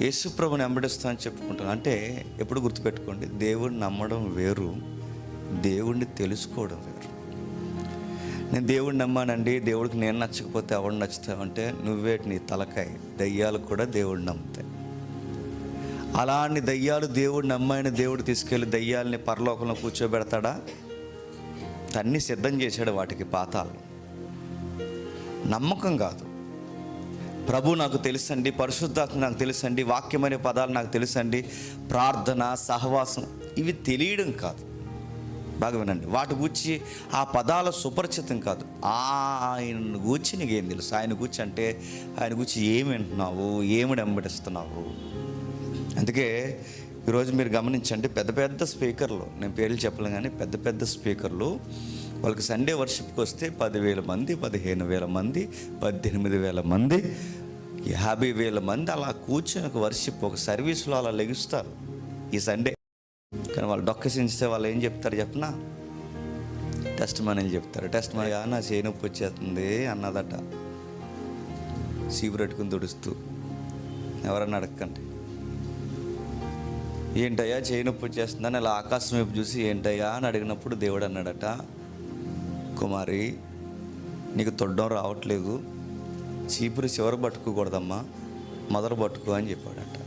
యేసుప్రభుని వెంబడిస్తా అని చెప్పుకుంటాను అంటే ఎప్పుడు గుర్తుపెట్టుకోండి దేవుడిని నమ్మడం వేరు దేవుణ్ణి తెలుసుకోవడం వేరు. నేను దేవుడిని నమ్మానండి దేవుడికి నేను నచ్చకపోతే ఎవడు నచ్చుతామంటే నువ్వే నీ తలకాయ. దయ్యాలు కూడా దేవుడిని నమ్ముతాయి. అలాంటి దయ్యాలు దేవుడు నమ్మాయని దేవుడు తీసుకెళ్ళి దయ్యాలని పరలోకంలో కూర్చోబెడతాడా? తన్ని సిద్ధం చేశాడు వాటికి పాతాలు. నమ్మకం కాదు. ప్రభు నాకు తెలుసండి పరిశుద్ధాత్మ నాకు తెలుసండి వాక్యం అనే పదాలు నాకు తెలుసండి ప్రార్థన సహవాసం ఇవి తెలియడం కాదు. బాగా వినండి వాటి గూర్చి ఆ పదాల సుపరిచితం కాదు. ఆయన గూర్చి నీకేం తెలుసు? ఆయన గూర్చి అంటే ఆయన గూర్చి ఏమి వింటున్నావు? ఏమి వెంబడిస్తున్నావు? అందుకే ఈరోజు మీరు గమనించండి పెద్ద పెద్ద స్పీకర్లు నేను పేర్లు చెప్పలేను కానీ పెద్ద పెద్ద స్పీకర్లు వాళ్ళకి సండే వర్షిప్కి వస్తే పదివేల మంది పదిహేను వేల మంది పద్దెనిమిది వేల మంది యాభై వేల మంది అలా కూర్చొని ఒక వర్షిప్ ఒక సర్వీస్లో అలా లెగుస్తారు. ఈ సండే. కానీ వాళ్ళు డొక్కసించితే వాళ్ళు ఏం చెప్తారు చెప్పనా? టెస్ట్ మనీలు చెప్తారు. టెస్ట్ మనీ నా చేయి నొప్పి వచ్చేస్తుంది అన్నదట. సీపు పెట్టుకుని తుడుస్తూ. ఎవరన్నా అడగండి ఏంటయ్యా చేయి నొప్పి వచ్చేస్తుందని అలా ఆకాశం వైపు చూసి ఏంటయ్యా అని అడిగినప్పుడు దేవుడు అన్నాడట కుమారి నీకు తొడ్డం రావట్లేదు. చీపురు చివరి పట్టుకోకూడదమ్మా మొదలు పట్టుకో అని చెప్పాడట.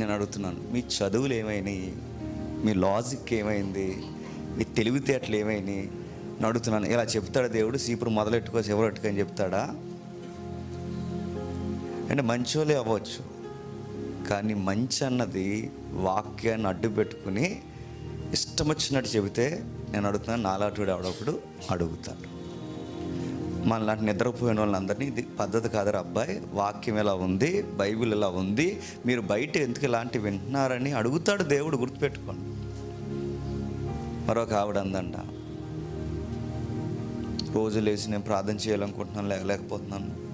నేను అడుగుతున్నాను మీ చదువులు ఏమైనాయి? మీ లాజిక్ ఏమైంది? మీ తెలివితేటలు ఏమైనాయి? నేను అడుగుతున్నాను ఇలా చెప్తాడా దేవుడు? చీపురు మొదలెట్టుకో చివరెట్టుకో అని చెప్తాడా? అంటే మంచోలే అవ్వచ్చు కానీ మంచి అన్నది వాక్యాన్ని అడ్డు పెట్టుకుని ఇష్టం వచ్చినట్టు చెబితే నేను అడుగుతున్నాను నాలాటుడు ఎవడొకడు అడుగుతాడు. మనలాంటి నిద్రపోయిన వాళ్ళందరినీ ఇది పద్ధతి కాదురా అబ్బాయి. వాక్యం ఇలా ఉంది? బైబిల్ ఇలా ఉంది? మీరు బయట ఎందుకు ఇలాంటివి వింటున్నారని అడుగుతాడు దేవుడు గుర్తుపెట్టుకోండి. మరొక ఆవిడ అందంట. రోజు లేచి నేను ప్రార్థన చేయాలనుకుంటున్నాను లేకపోతున్నాను.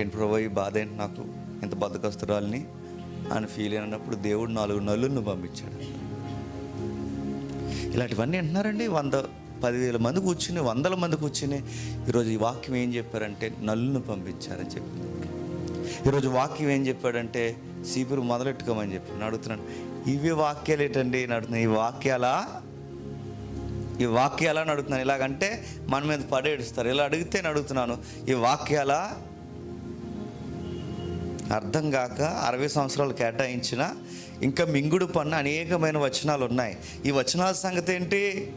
ఏంటి ప్రభు ఈ బాధ ఏంటి నాకు? ఇంత బద్దకస్తురాలని అని ఫీల్ అయినప్పుడు దేవుడు నాలుగు నల్లులను పంపించాడు. ఇలాంటివన్నీ అంటున్నారండి వంద పదివేల మంది కూర్చుని వందల మంది కూర్చుని ఈరోజు ఈ వాక్యం ఏం చెప్పారంటే నల్లును పంపించారని చెప్పింది. ఈరోజు వాక్యం ఏం చెప్పాడంటే సీపురు మొదలెట్టుకోమని చెప్పి నేను అడుగుతున్నాను ఇవి వాక్యాలు ఏంటండి? నేను అడుగుతున్నాను ఈ వాక్యాలా? ఈ వాక్యాలా అని అడుగుతున్నాను. ఇలాగంటే మన మీద పడేడుస్తారు ఇలా అడిగితే నేను అడుగుతున్నాను ఈ వాక్యాలా? అర్థం కాక అరవై సంవత్సరాలు కేటాయించిన ఇంకా మింగుడు పన్న అనేకమైన వచనాలు ఉన్నాయి ఈ వచనాల సంగతి ఏంటి?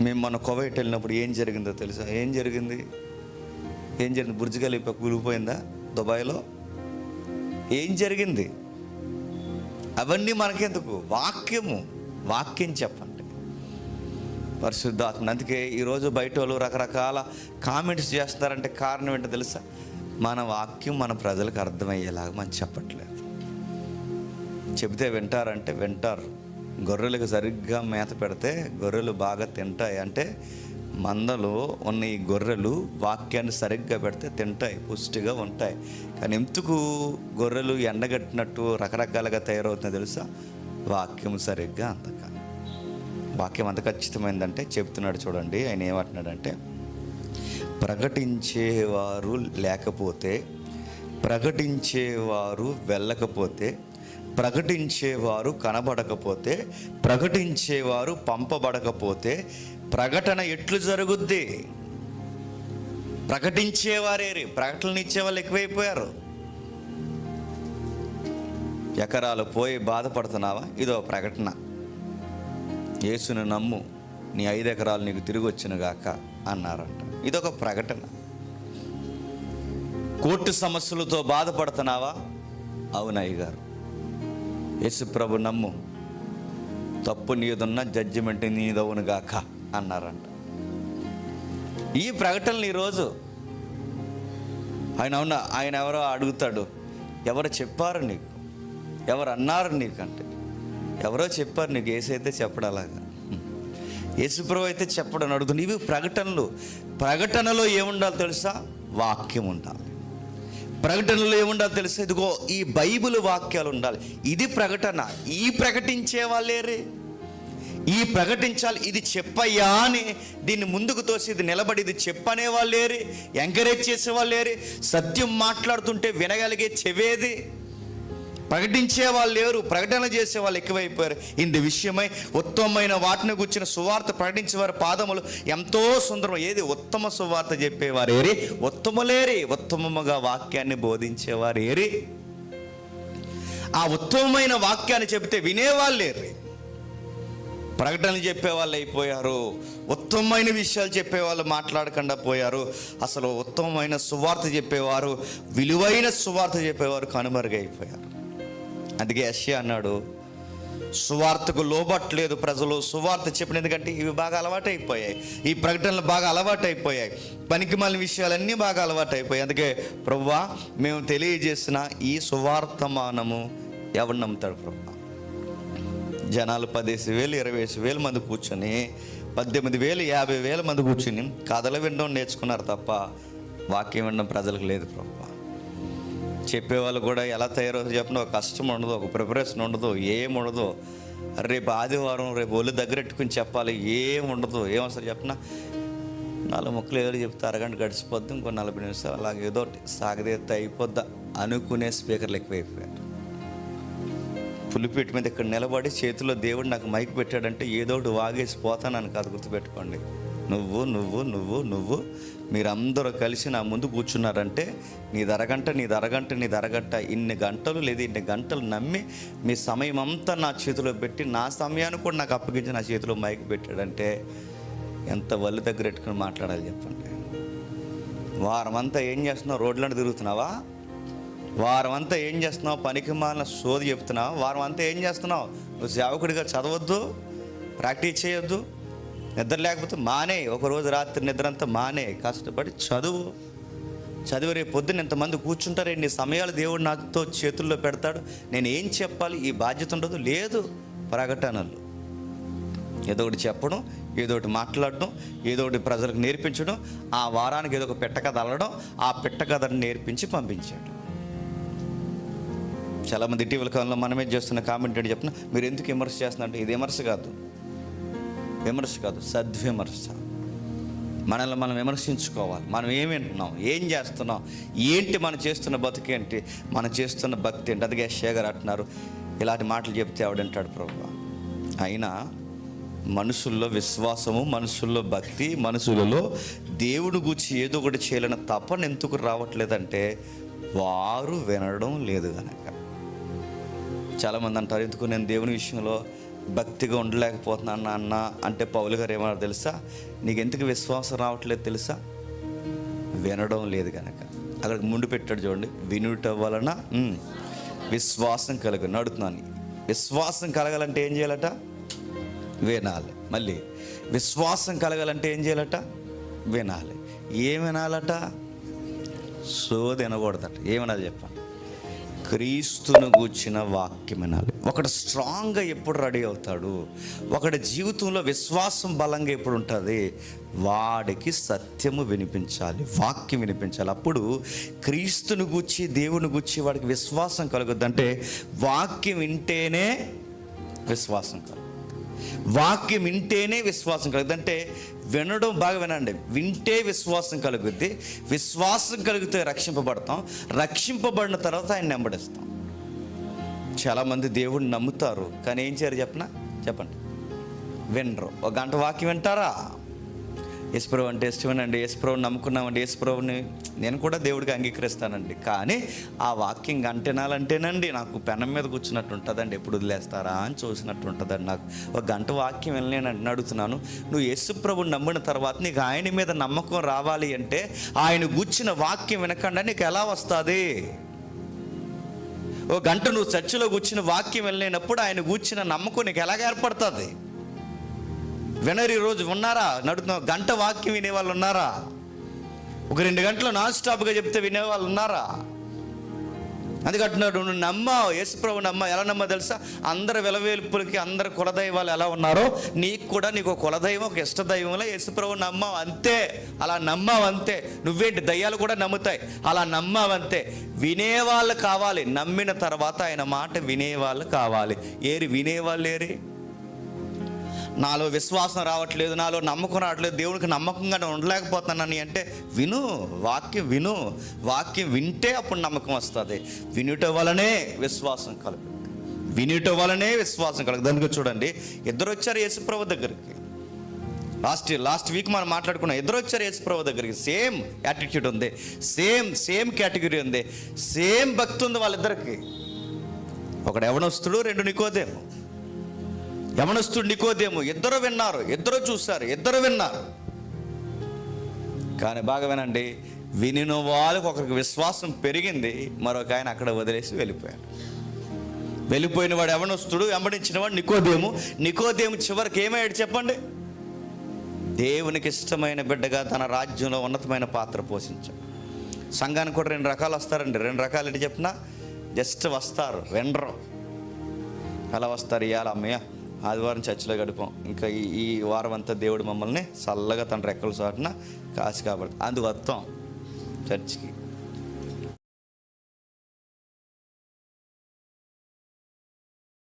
మేము మన కువైట్ వెళ్ళినప్పుడు ఏం జరిగిందో తెలుసా? ఏం జరిగింది? ఏం జరిగింది? బుర్జ్ ఖలీఫా కూలిపోయిందా దుబాయ్లో? ఏం జరిగింది? అవన్నీ మనకెందుకు? వాక్యము. వాక్యం చెప్పండి. పరిశుద్ధాత్మ. అందుకే ఈరోజు బయట వాళ్ళు రకరకాల కామెంట్స్ చేస్తున్నారంటే కారణం ఏంటో తెలుసా? మన వాక్యం మన ప్రజలకు అర్థమయ్యేలాగా మనం చెప్పట్లేదు. చెబితే వింటారంటే వింటారు. గొర్రెలకు సరిగ్గా మేత పెడితే గొర్రెలు బాగా తింటాయి. అంటే మందలో ఉన్న ఈ గొర్రెలు వాక్యాన్ని సరిగ్గా పెడితే తింటాయి పుష్టిగా ఉంటాయి. కానీ ఎందుకు గొర్రెలు ఎండగట్టినట్టు రకరకాలుగా తయారవుతుందో తెలుసా? వాక్యం సరిగ్గా అందక వాక్యం అంత ఖచ్చితమైందంటే చెప్తున్నాడు చూడండి ఆయన ఏమంటున్నాడంటే ప్రకటించేవారు లేకపోతే ప్రకటించేవారు వెళ్ళకపోతే ప్రకటించేవారు కనబడకపోతే ప్రకటించేవారు పంపబడకపోతే ప్రకటన ఎట్లు జరుగుద్ది? ప్రకటించేవారేరి ప్రకటనలు ఇచ్చేవాళ్ళు ఎక్కువైపోయారు. ఎకరాలు పోయి బాధపడుతున్నావా? ఇదో ప్రకటన. యేసును నమ్ము నీ ఐదు ఎకరాలు నీకు తిరిగి వచ్చిన గాక అన్నారంట. ఇదొక ప్రకటన. కోర్టు సమస్యలతో బాధపడుతున్నావా? అవునయ్య గారు. యేసు ప్రభు నమ్ము. తప్పు నీదున్న జడ్జిమెంట్ నీదవును గాక అన్నారంట. ఈ ప్రకటనలు ఈరోజు ఆయన అవునా? ఆయన ఎవరో అడుగుతాడు. ఎవరు చెప్పారు నీకు? ఎవరు అన్నారు నీకంటే? ఎవరో చెప్పారు నీకు? ఏసైతే చెప్పడలాగా. యేసుప్రభు అయితే చెప్పడం అడుగుతుంది ఇవి ప్రకటనలు. ప్రకటనలో ఏముండాలి తెలుసా? వాక్యం ఉండాలి ప్రకటనలు ఏముండాలి తెలిసేదిగో ఇదిగో ఈ బైబిల్ వాక్యాలు ఉండాలి. ఇది ప్రకటన. ఈ ప్రకటించే వాళ్ళేరే ఈ ప్రకటించాలి. ఇది చెప్పయ్యా అని దీన్ని ముందుకు తోసి ఇది నిలబడి ఇది చెప్పనే వాళ్ళు ఎంకరేజ్ చేసే లేరు సత్యం మాట్లాడుతుంటే వినగలిగే చెవేది? ప్రకటించే వాళ్ళు లేరు ప్రకటన చేసే వాళ్ళు ఎక్కువైపోయారు. ఇందు విషయమై ఉత్తమమైన వాటిని గుర్చిన సువార్త ప్రకటించేవారి పాదములు ఎంతో సుందరం ఏది ఉత్తమ సువార్త చెప్పేవారు ఏరి? ఉత్తములేరి ఉత్తమముగా వాక్యాన్ని బోధించేవారు ఏరి? ఆ ఉత్తమమైన వాక్యాన్ని చెబితే వినేవాళ్ళు లేరు. ప్రకటనలు చెప్పేవాళ్ళు అయిపోయారు. ఉత్తమమైన విషయాలు చెప్పేవాళ్ళు మాట్లాడకుండా పోయారు. అసలు ఉత్తమమైన సువార్త చెప్పేవారు విలువైన సువార్త చెప్పేవారు కనుమరుగైపోయారు. అందుకే యశ్య అన్నాడు సువార్తకు లోబట్టలేదు ప్రజలు. సువార్త చెప్పిన ఎందుకంటే ఇవి బాగా అలవాటైపోయాయి. ఈ ప్రకటనలు బాగా అలవాటైపోయాయి. పనికి మాలిన విషయాలన్నీ బాగా అలవాటు అయిపోయాయి అందుకే ప్రవ్వా మేము తెలియజేసిన ఈ సువార్తమానము ఎవరు నమ్ముతాడు ప్రభా జనాలు పదేసి వేలు ఇరవై వేల మంది కూర్చొని పద్దెనిమిది వేలు యాభై వేల మంది కూర్చొని కథలు వినడం నేర్చుకున్నారు తప్ప వాక్యం వినడం ప్రజలకు లేదు ప్రభు చెప్పేవాళ్ళు కూడా ఎలా తయారవుతుందో చెప్పిన ఒక కష్టం ఉండదు ఒక ప్రిపరేషన్ ఉండదు ఏం ఉండదు. రేపు ఆదివారం రేపు ఒళ్ళు దగ్గరెట్టుకుని చెప్పాలి ఏం ఉండదు. ఏమవసరం చెప్పినా? నాలుగు ముక్కలు ఏదో చెప్తే అరగంట గడిచిపోద్ది ఇంకో నలభై నిమిషాలు అలాగే ఏదో ఒకటి సాగదీత అయిపోద్దా అనుకునే స్పీకర్లు ఎక్కువైపోయారు. పులిపేట మీద ఇక్కడ నిలబడి చేతిలో దేవుడు నాకు మైక్ పెట్టాడంటే ఏదో ఒకటి వాగేసి పోతానని కాదు గుర్తుపెట్టుకోండి. నువ్వు నువ్వు నువ్వు నువ్వు మీరందరూ కలిసి నా ముందు కూర్చున్నారంటే నీ దరగంట నీ దరగంట నీ దరగంట. ఇన్ని గంటలు లేదా ఇన్ని గంటలు నమ్మి మీ సమయం అంతా నా చేతిలో పెట్టి నా సమయాన్ని కూడా నాకు అప్పగించి నా చేతిలో మైక్ పెట్టాడంటే ఎంత వల్లు దగ్గర పెట్టుకుని మాట్లాడాలి చెప్పండి. వారం అంతా ఏం చేస్తున్నావు? రోడ్లను తిరుగుతున్నావా? వారం అంతా ఏం చేస్తున్నావు? పనికి మాలిన సోది చెప్తున్నావు? వారం అంతా ఏం చేస్తున్నావు? నువ్వు సేవకుడిగా చదవద్దు ప్రాక్టీస్ చేయొద్దు నిద్ర లేకపోతే మానే. ఒక రోజు రాత్రి నిద్ర అంతా మానే. కష్టపడి చదువు. చదివి రేపు పొద్దున్న ఇంతమంది కూర్చుంటారే. నీ సమయాలు దేవుడు నాతో చేతుల్లో పెడతాడు. నేను ఏం చెప్పాలి? ఈ బాధ్యత ఉండదు. లేదు ప్రకటనలు. ఏదో ఒకటి చెప్పడం ఏదో ఒకటి మాట్లాడడం ఏదో ఒకటి ప్రజలకు నేర్పించడం ఆ వారానికి ఏదో ఒక పెట్టకథ అల్లడం ఆ పెట్టకథను నేర్పించి పంపించాడు. చాలామంది ఇటీవల కాలంలో మనమే చేస్తున్న కామెంట్ ఏంటి చెప్పిన మీరు ఎందుకు విమర్శ చేస్తున్నారంటే ఇది విమర్శ కాదు. విమర్శ కాదు సద్విమర్శ. మనల్ని మనం విమర్శించుకోవాలి. మనం ఏం వింటున్నాం? ఏం చేస్తున్నాం? ఏంటి మనం చేస్తున్న బతుకు ఏంటి? మనం చేస్తున్న భక్తి ఏంటి? అందుకే శేఖర్ అంటున్నారు ఇలాంటి మాటలు చెప్తే ఆవిడంటాడు ప్రభు. అయినా మనుషుల్లో విశ్వాసము మనుషుల్లో భక్తి మనుషులలో దేవుడు గురించి ఏదో ఒకటి చేయాలని తపన ఎందుకు రావట్లేదంటే వారు వినడం లేదు కనుక చాలామంది అంటారు ఎందుకు నేను దేవుని విషయంలో భక్తిగా ఉండలేకపోతున్నాను అన్న అంటే పౌలు గారు ఏమన్నారు తెలుసా? నీకు ఎందుకు విశ్వాసం రావట్లేదు తెలుసా? వినడం లేదు కనుక అక్కడ ముందు పెట్టాడు చూడండి వినుట వలన విశ్వాసం కలుగు నడుతున్నాను విశ్వాసం కలగాలంటే ఏం చేయాలట? వినాలి. మళ్ళీ విశ్వాసం కలగాలంటే ఏం చేయాలట? వినాలి. ఏం వినాలట? సో తినకూడదట ఏమనాలి చెప్పండి? క్రీస్తును గూర్చిన వాక్యం వినాలి. ఒకడు స్ట్రాంగ్గా ఎప్పుడు రెడీ అవుతాడు? ఒకడి జీవితంలో విశ్వాసం బలంగా ఎప్పుడు ఉంటుంది? వాడికి సత్యము వినిపించాలి వాక్యం వినిపించాలి. అప్పుడు క్రీస్తుని గూర్చి దేవుని గూర్చి వాడికి విశ్వాసం కలుగుద్దంటే వాక్యం వింటేనే విశ్వాసం కలుగు వాక్యం వింటేనే విశ్వాసం కలుగుతుంది అంటే వినడం బాగా వినండి. వింటే విశ్వాసం కలుగుద్ది. విశ్వాసం కలిగితే రక్షింపబడతాం. రక్షింపబడిన తర్వాత ఆయన నెంబడిస్తాం. చాలామంది దేవుడిని నమ్ముతారు. కానీ ఏం చేయరు చెప్పనా? చెప్పండి. వినరు. ఒక గంట వాక్యం వింటారా? యశ్ప్రభు అంటే ఇష్టమేనండి. యశ్ప్రభు నమ్ముకున్నామండి. యేసుప్రభుని నేను కూడా దేవుడికి అంగీకరిస్తానండి. కానీ ఆ వాక్యం గంటనాలంటేనండి నాకు పెనం మీద కూర్చున్నట్టు ఉంటుందండి. ఎప్పుడు వదిలేస్తారా అని చూసినట్టు ఉంటుందండి నాకు. ఒక గంట వాక్యం వెళ్ళలేనండి అడుగుతున్నాను నువ్వు యేసుప్రభుని నమ్మిన తర్వాత నీకు ఆయన మీద నమ్మకం రావాలి అంటే ఆయన గుచ్చిన వాక్యం వినకుండా. నీకు ఎలా వస్తుంది? ఓ గంట నువ్వు చర్చిలో కూర్చిన వాక్యం వెళ్ళినప్పుడు ఆయన కూర్చిన నమ్మకం నీకు ఎలాగ ఏర్పడుతుంది? వినరు ఈరోజు ఉన్నారా నడుతున్న గంట వాక్యం వినేవాళ్ళు ఉన్నారా? ఒక రెండు గంటలు నాన్ స్టాప్గా చెప్తే వినేవాళ్ళు ఉన్నారా? అందుకంటున్నాడు నువ్వు నమ్మావు. యేసుప్రభు నమ్మ ఎలా నమ్మా తెలుసా? అందరు విలవేల్పులకి అందరు కులదైవాలు ఎలా ఉన్నారో నీకు కూడా నీకు కులదైవం ఒక ఇష్టదైవంలో యేసుప్రభు నమ్మావు అంతే. అలా నమ్మావు అంతే. నువ్వేంటి? దయ్యాలు కూడా నమ్ముతాయి. అలా నమ్మావు అంతే. వినేవాళ్ళు కావాలి. నమ్మిన తర్వాత ఆయన మాట వినేవాళ్ళు కావాలి. ఏరి వినేవాళ్ళు ఏరి? నాలో విశ్వాసం రావట్లేదు నాలో నమ్మకం రావట్లేదు దేవునికి నమ్మకంగా నేను ఉండలేకపోతున్నానని అంటే విను వాక్యం విను. వాక్యం వింటే అప్పుడు నమ్మకం వస్తుంది. వినుట వలనే విశ్వాసం కలుగు వినుట వలనే విశ్వాసం కలుగు దానికి చూడండి ఇద్దరు వచ్చారు యేసుప్రభు దగ్గరికి. లాస్ట్ లాస్ట్ వీక్ మనం మాట్లాడుకున్నాం ఇద్దరు వచ్చారు యేసుప్రభు దగ్గరికి. సేమ్ యాటిట్యూడ్ ఉంది. సేమ్ సేమ్ కేటగిరీ ఉంది. సేమ్ భక్తి ఉంది వాళ్ళిద్దరికి. ఒకడు ఎవనొస్తుడు రెండు నికోదేమో. యమనస్తుడు నికోదేము ఇద్దరు విన్నారు ఇద్దరు చూస్తారు ఇద్దరు విన్నారు. కానీ బాగా వినండి వినిన వాళ్ళకి ఒకరికి విశ్వాసం పెరిగింది మరొక ఆయన అక్కడ వదిలేసి వెళ్ళిపోయాడు. వెళ్ళిపోయిన వాడు యవనస్తుడు వెంబడించిన వాడు నికోదేము. నికోదేము చివరికి ఏమయ్యాడు చెప్పండి? దేవునికి ఇష్టమైన బిడ్డగా తన రాజ్యంలో ఉన్నతమైన పాత్ర పోషించాడు. సంఘానికి కూడా రెండు రకాలు వస్తారండి. రెండు రకాలు ఏంటి చెప్పినా? జస్ట్ వస్తారు వెండరు అలా వస్తారు? ఇవాళ అమ్మయ్య ఆదివారం చర్చిలో గడిపాం. ఇంకా ఈ ఈ వారం అంతా దేవుడు మమ్మల్ని చల్లగా తన రెక్కల చాటున కాశీ కాబట్టి అందుకు వస్తాం చర్చికి.